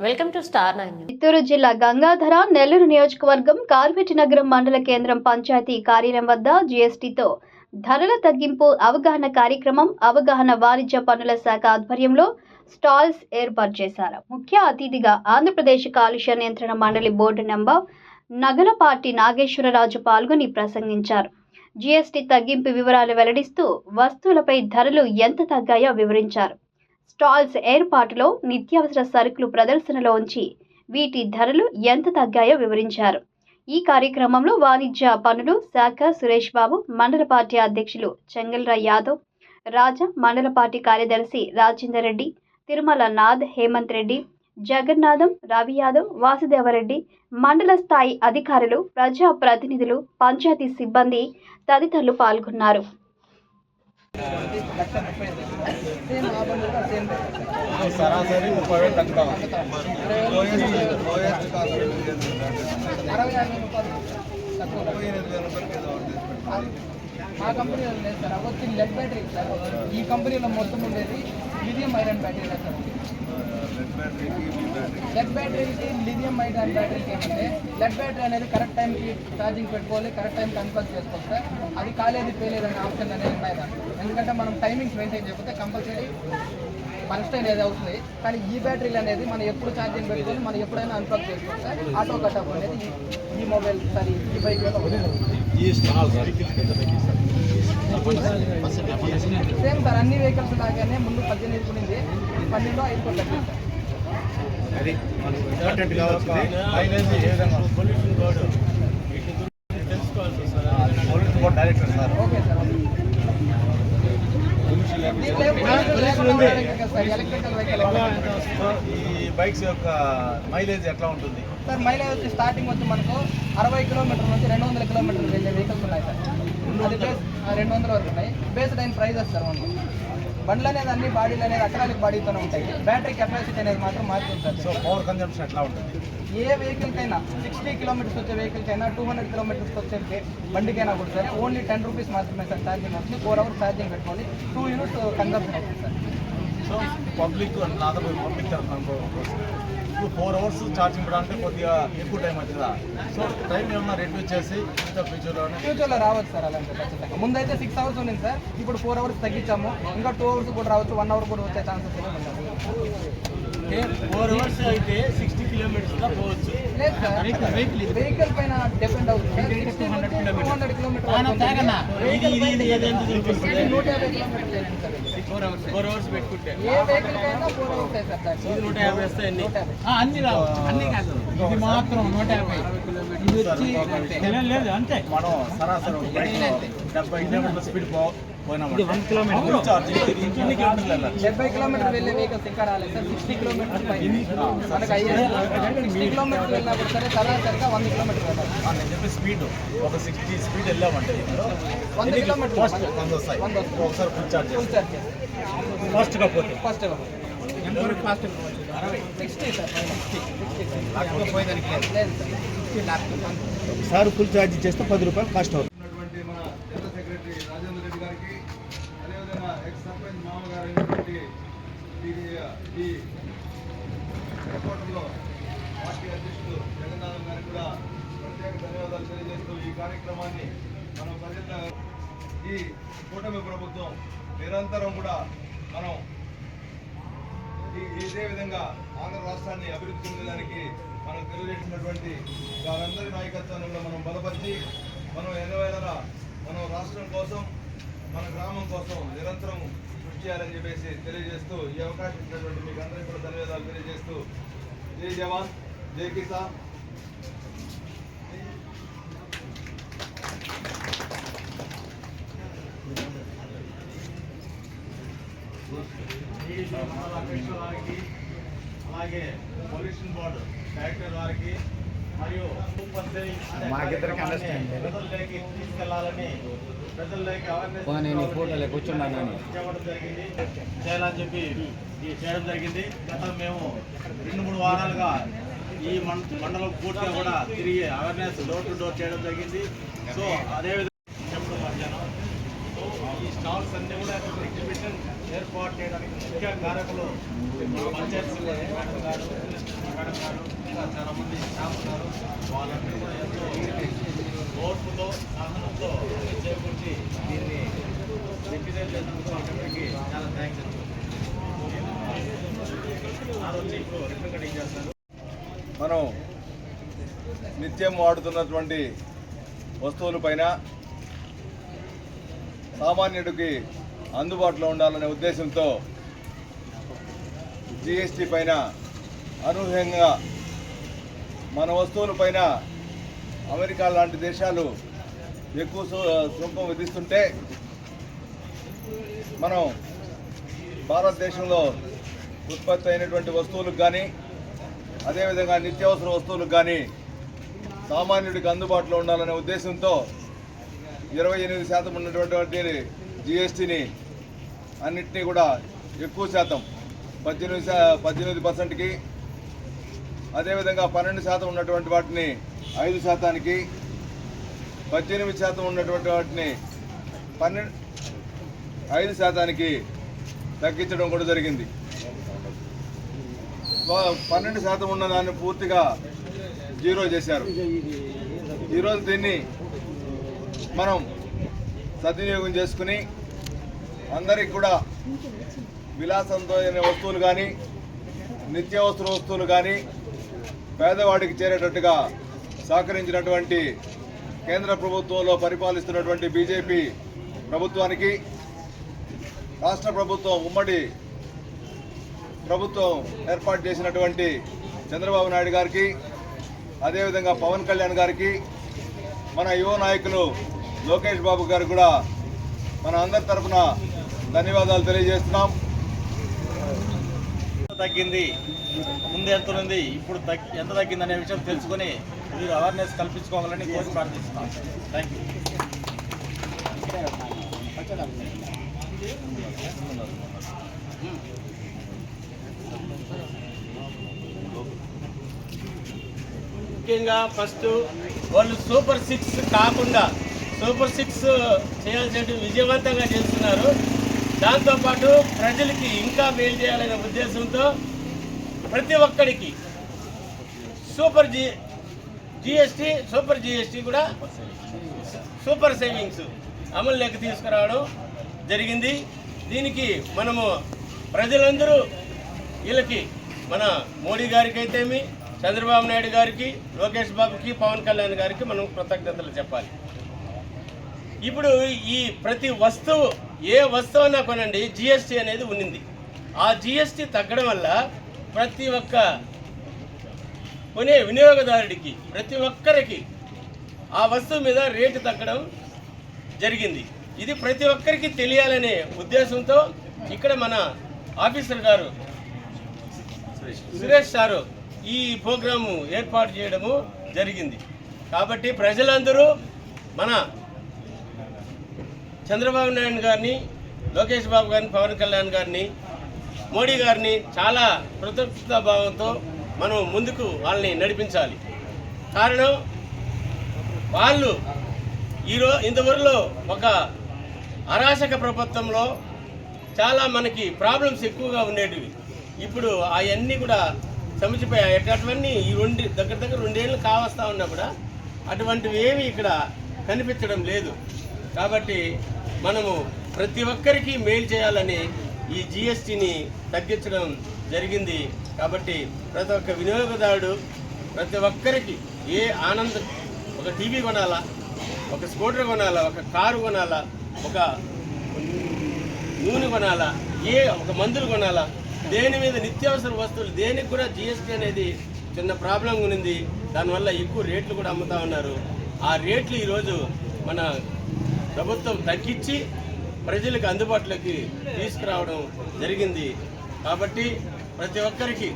Welcome to star Chittoor జిల్లా గంగాధర నెల్లూరు నియోజకవర్గం carpet నగరం మండల కేంద్రం పంచాయతీ కార్యాలయం వద్ద జీఎస్టీతో ధరల తగ్గింపు అవగాహన కార్యక్రమం అవగాహన వాణిజ్య పన్నుల శాఖ ఆధ్వర్యంలో స్టాల్స్ ఏర్పాటు చేశారు. ముఖ్య అతిథిగా ఆంధ్రప్రదేశ్ కాలుష్య నియంత్రణ మండలి బోర్డు నెంబర్ నగలపాటి నాగేశ్వరరాజు పాల్గొని ప్రసంగించారు. జీఎస్టీ తగ్గింపు వివరాలు వెల్లడిస్తూ వస్తువులపై ధరలు ఎంత తగ్గాయో వివరించారు. స్టాల్స్ ఏర్పాటులో నిత్యావసర సరుకులు ప్రదర్శనలో ఉంచి వీటి ధరలు ఎంత తగ్గాయో వివరించారు. ఈ కార్యక్రమంలో వాణిజ్య పనులు శాఖ సురేష్ బాబు మండల పార్టీ అధ్యక్షులు చెంగల్రాయ్ యాదవ్ రాజా మండల పార్టీ కార్యదర్శి రాజేందర్ రెడ్డి తిరుమల నాథ్ హేమంత్ రెడ్డి జగన్నాథం రవి యాదవ్ వాసుదేవరెడ్డి మండల స్థాయి అధికారులు ప్రజా ప్రతినిధులు పంచాయతీ సిబ్బంది తదితరులు పాల్గొన్నారు. సరాసరి ముప్పై వేలు తక్కువ ఆ కంపెనీలో లేదు సార్. అవి వచ్చి లెడ్ బ్యాటరీ సార్ ఈ కంపెనీలో మొత్తం ఉండేది medium iron battery sir red బ్యాటరీకి ఈ బ్యాటరీ లెడ్ బ్యాటరీకి లిథియం ఐరన్ బ్యాటరీకి ఏమంటే లెడ్ బ్యాటరీ అనేది కరెక్ట్ టైంకి ఛార్జింగ్ పెట్టుకోవాలి కరెక్ట్ టైంకి అన్ప్లగ్ చేసుకోవాలి సార్. అది కాలేదు పేలేదు అనే ఆప్షన్ అనేది ఉన్నాయి దాంట్లో ఎందుకంటే మనం టైమింగ్స్ మెయింటైన్ చేయకపోతే కంపల్సరీ మనస్టే అనేది అవుతుంది. కానీ ఈ బ్యాటరీలు అనేది మనం ఎప్పుడు ఛార్జింగ్ పెట్టుకొని మనం ఎప్పుడైనా అన్ప్లగ్ చేసుకోవచ్చు సార్. ఆటో కటప్ అనేది ఈ- మొబైల్ సారీ ఈ బైక్ సేమ్ సార్ అన్ని వెహికల్స్ లాగానే ముందు పద్దెనిమిది కొనింది పన్నెండు ఐదు కోట్లు తగ్గింది సార్. అది మనకు ఇంపార్టెంట్ కావాల్సింది మైలేజ్ ఏ విధంగా pollution code pollution code director sir okay sir ఈ బైక్స్ యొక్క మైలేజ్ ఎట్లా ఉంటుంది? సార్ మైలేజ్ వచ్చి స్టార్టింగ్ వచ్చి మనకు అరవై కిలోమీటర్ల నుంచి రెండు వందల కిలోమీటర్లు వెళ్ళే వెహికల్స్ ఉన్నాయి సార్ అది బేస్ ఆ, రెండు వందల వరకు ఉన్నాయి. బేస్డ్ అయిన ప్రైజెస్ సార్ మనకు బండ్లు అనేది అన్ని బాడీలు అనేది అక్రాలిక్ బాడీతోనే ఉంటాయి. బ్యాటరీ కెపాసిటీ అనేది మాత్రం మారుతుంది సార్ సో పవర్ కన్జంప్షన్ ఎట్లా ఉంటుంది? ఏ వెహికల్ కైనా సిక్స్టీ కిలోమీటర్స్ వచ్చే వెహికల్ కైనా టూ హండ్రెడ్ కిలోమీటర్స్ వచ్చే బండికైనా కూడా సరే ఓన్లీ టెన్ రూపీస్ మాత్రమే సార్ ఛార్జింగ్ వస్తుంది ఫోర్ అవర్స్ ఛార్జింగ్ పెట్టుకోండి. టూ యూనిట్స్ కన్సంప్షన్ అవుతుంది సార్. సో పబ్లిక్ పబ్లిక్ ఇప్పుడు ఫోర్ అవర్స్ ఛార్జింగ్ అంటే కొద్దిగా ఎక్కువ టైం అవుతుందా సో టైం ఏమన్నా రెడ్యూస్ చేసి ఇంకా ఫ్యూచర్లోనే ఫ్యూచర్లో రావచ్చు సార్ అలాంటి ఖచ్చితంగా. ముందైతే సిక్స్ అవర్స్ ఉంది సార్. ఇప్పుడు ఫోర్ అవర్స్ తగ్గించాము. ఇంకా టూ అవర్స్ కూడా రావచ్చు. వన్ అవర్ కూడా వచ్చే ఛాన్సెస్ ఫోర్ అవర్స్ అయితే సిక్స్టీ కిలోమీటర్స్గా పోవచ్చు. వెహికల్ పైన డిపెండ్ అవుతుంది. నూట యాభై కిలోమీటర్లు. ఫోర్ అవర్స్ ఫోర్ అవర్స్ పెట్టుకుంటే. ఏ వెహికల్ కైనా ఫోర్ అవర్స్ సార్. దానికి. ఇది నూట యాభై అన్ని. రావు. అన్ని కాదు. ఇది మాత్రం నూట యాభై. ఇది వచ్చి లేదు అంతే. మనం సరాసరి డెబ్బై కిలోమీటర్ల స్పీడ్ పో కిలోమీటర్ డెబ్బై కిలోమీటర్ వెళ్ళే వెహికల్స్ ఇంకా రాలేదు. సార్ సిక్స్టీ కిలోమీటర్స్ పై మనకు అయ్యేది సిక్స్టీ కిలోమీటర్ వెళ్ళినప్పుడు సరే సరాసరిగా వంద కిలోమీటర్ వెళ్ళాలి ఆ, నేను చెప్పే స్పీడ్ ఒక సిక్స్టీ స్పీడ్ వెళ్ళామంటే వంద వస్తాయి. ఒకసారి ఫుల్ ఫస్ట్ కాకపోతే ఫస్ట్ ఫాస్ట్ సిక్స్టీ సార్ లేదు. సార్. ఒకసారి ఫుల్ ఛార్జ్ చేస్తే పది రూపాయలు కాస్ట్ అవుతుంది. ఉన్నటువంటి మన జనరల్ సెక్రటరీ రాజేంద్ర రెడ్డి గారికి అదేవిధంగా ఎక్స్ సర్పంచ్ ఈ- ఈ పార్టీ అధ్యక్షుడు జగన్నాథం గారికి కూడా ప్రత్యేక ధన్యవాదాలు తెలియజేస్తూ ఈ కార్యక్రమాన్ని మనం ప్రజల ఈ కూటమి ప్రభుత్వం నిరంతరం కూడా మనం ఇదే విధంగా ఆంధ్ర రాష్ట్రాన్ని అభివృద్ధి చెందడానికి మనం తెలియజేసినటువంటి వారందరి నాయకత్వాన్ని కూడా మనం బలపరిచి మనం ఎన్నవేళ మనం రాష్ట్రం కోసం మన గ్రామం కోసం నిరంతరం కృషి చేయాలని చెప్పేసి తెలియజేస్తూ ఈ అవకాశం ఇచ్చినటువంటి మీకు అందరికీ కూడా ధన్యవాదాలు తెలియజేస్తూ. జై జవాన్ జై కిసాన్. వారికి అలాగే పొల్యూషన్ బోర్డు డైరెక్టర్ వారికి మరియు మాకిద్దరికి ప్రజల్లోకి తీసుకెళ్ళాలని ప్రజల్లోకి అవేర్నెస్ ఫోటోలో కూర్చున్నాను చేయాలని చెప్పి చేయడం జరిగింది. గత మేము రెండు మూడు వారాలుగా ఈ మండలం పూర్తిగా కూడా తిరిగి అవేర్నెస్ డోర్ టు డోర్ చేయడం జరిగింది. సో అదేవిధంగా చెప్పడం మధ్యాహ్నం. సో ఈ స్టాల్స్ అన్ని కూడా ఎగ్జిబిషన్ ఏర్పాటు చేయడానికి ముఖ్య కారకులు పంచాయతీ మేడం గారు మేడం గారు స్టాఫ్ ఉన్నారు వాళ్ళందరూ కూడా ఎంతో ఓర్పుతో సహనంతో చేకూర్చి దీన్ని రిప్రజెంట్ చేసినందుకు అందరికీ చాలా థ్యాంక్స్ మనం నిత్యం వాడుతున్నటువంటి వస్తువులపైన సామాన్యుడికి అందుబాటులో ఉండాలనే ఉద్దేశంతో జిఎస్టీ పైన అనూహ్యంగా మన వస్తువులపైన అమెరికా లాంటి దేశాలు ఎక్కువ సు- సుంకం విధిస్తుంటే మనం భారతదేశంలో ఉత్పత్తి అయినటువంటి వస్తువులకు కానీ అదేవిధంగా నిత్యావసర వస్తువులకు కానీ సామాన్యుడికి అందుబాటులో ఉండాలనే ఉద్దేశంతో ఇరవై ఎనిమిది శాతం ఉన్నటువంటి జిఎస్టీని అన్నింటినీ కూడా ఎక్కువ శాతం పద్దెనిమిది పద్దెనిమిది పర్సెంట్కి అదేవిధంగా పన్నెండు శాతం ఉన్నటువంటి వాటిని ఐదు శాతానికి పద్దెనిమిది శాతం ఉన్నటువంటి వాటిని పన్నెండు ఐదు శాతానికి తగ్గించడం కూడా జరిగింది. పన్నెండు శాతం ఉన్న దాన్ని పూర్తిగా జీరో చేశారు. ఈరోజు దీన్ని మనం సద్వినియోగం చేసుకుని అందరికి కూడా విలాసంతో అయిన వస్తువులు కానీ నిత్యావసర వస్తువులు కానీ పేదవాడికి చేరేటట్టుగా సహకరించినటువంటి కేంద్ర ప్రభుత్వంలో పరిపాలిస్తున్నటువంటి బీజేపీ ప్రభుత్వానికి రాష్ట్ర ప్రభుత్వం ఉమ్మడి ప్రభుత్వం ఏర్పాటు చేసినటువంటి చంద్రబాబు నాయుడు గారికి అదేవిధంగా పవన్ కళ్యాణ్ గారికి మన యువ నాయకులు లోకేష్ బాబు గారు కూడా మన అందరి తరఫున ధన్యవాదాలు తెలియజేస్తున్నాం. తగ్గింది ముందు ఎంత ఉంది ఇప్పుడు ఎంత తగ్గింది అనే విషయం తెలుసుకొని మీరు అవేర్నెస్ కల్పించుకోవాలని కోరి ప్రార్థిస్తున్నాం. థ్యాంక్ యూ ముఖ్యంగా ఫస్ట్ వాళ్ళు సూపర్ సిక్స్ కాకుండా సూపర్ సిక్స్ చేయాల్సిన విజయవంతంగా చేస్తున్నారు. దాంతోపాటు ప్రజలకి ఇంకా మేలు చేయాలనే ఉద్దేశంతో ప్రతి ఒక్కడికి super G GST super GST కూడా సూపర్ సేవింగ్స్ అమలులోకి తీసుకురావడం జరిగింది. దీనికి మనము ప్రజలందరూ వీళ్ళకి మన మోడీ గారికి అయితేమి చంద్రబాబు నాయుడు గారికి లోకేష్ బాబుకి పవన్ కళ్యాణ్ గారికి మనం కృతజ్ఞతలు చెప్పాలి. ఇప్పుడు ఈ ప్రతి వస్తువు ఏ వస్తువున్నా కొనండి జిఎస్టీ అనేది ఉన్నింది. ఆ జిఎస్టీ తగ్గడం వల్ల ప్రతి ఒక్క కొనే వినియోగదారుడికి ప్రతి ఒక్కరికి ఆ వస్తువు మీద రేటు తగ్గడం జరిగింది. ఇది ప్రతి ఒక్కరికి తెలియాలనే ఉద్దేశంతో ఇక్కడ మన ఆఫీసర్ గారు సురేష్ సారు ఈ ప్రోగ్రాము ఏర్పాటు చేయడము జరిగింది. కాబట్టి ప్రజలందరూ మన చంద్రబాబు నాయుడు గారిని లోకేష్ బాబు గారిని పవన్ కళ్యాణ్ గారిని మోడీ గారిని చాలా కృతజ్ఞతా భావంతో మనం ముందుకు వాళ్ళని నడిపించాలి. కారణం వాళ్ళు ఈరో ఇంతవరలో ఒక అరాచక ప్రభుత్వంలో చాలా మనకి ప్రాబ్లమ్స్ ఎక్కువగా ఉండేటివి. ఇప్పుడు అవన్నీ కూడా సమచిపోయాయి అటువంటివన్నీ ఈ రెండు దగ్గర దగ్గర రెండేళ్ళు కావస్తా ఉన్నా కూడా అటువంటివి ఏవి ఇక్కడ కనిపించడం లేదు. కాబట్టి మనము ప్రతి ఒక్కరికి మెయిల్ చేయాలని ఈ జిఎస్టీని తగ్గించడం జరిగింది. కాబట్టి ప్రతి ఒక్క వినియోగదారుడు ప్రతి ఒక్కరికి ఏ ఆనందం ఒక టీవీ కొనాలా ఒక స్కూటర్ కొనాలా ఒక కారు కొనాలా ఒక నూనె కొనాలా ఏ ఒక మందులు కొనాలా దేని మీద నిత్యావసర వస్తువులు దేనికి కూడా జిఎస్టీ అనేది చిన్న ప్రాబ్లం ఉంది దానివల్ల ఎక్కువ రేట్లు కూడా అమ్ముతా ఉన్నారు. ఆ రేట్లు ఈరోజు మన ప్రభుత్వం తగ్గించి ప్రజలకు అందుబాటులోకి తీసుకురావడం జరిగింది. కాబట్టి ప్రతి ఒక్కరికి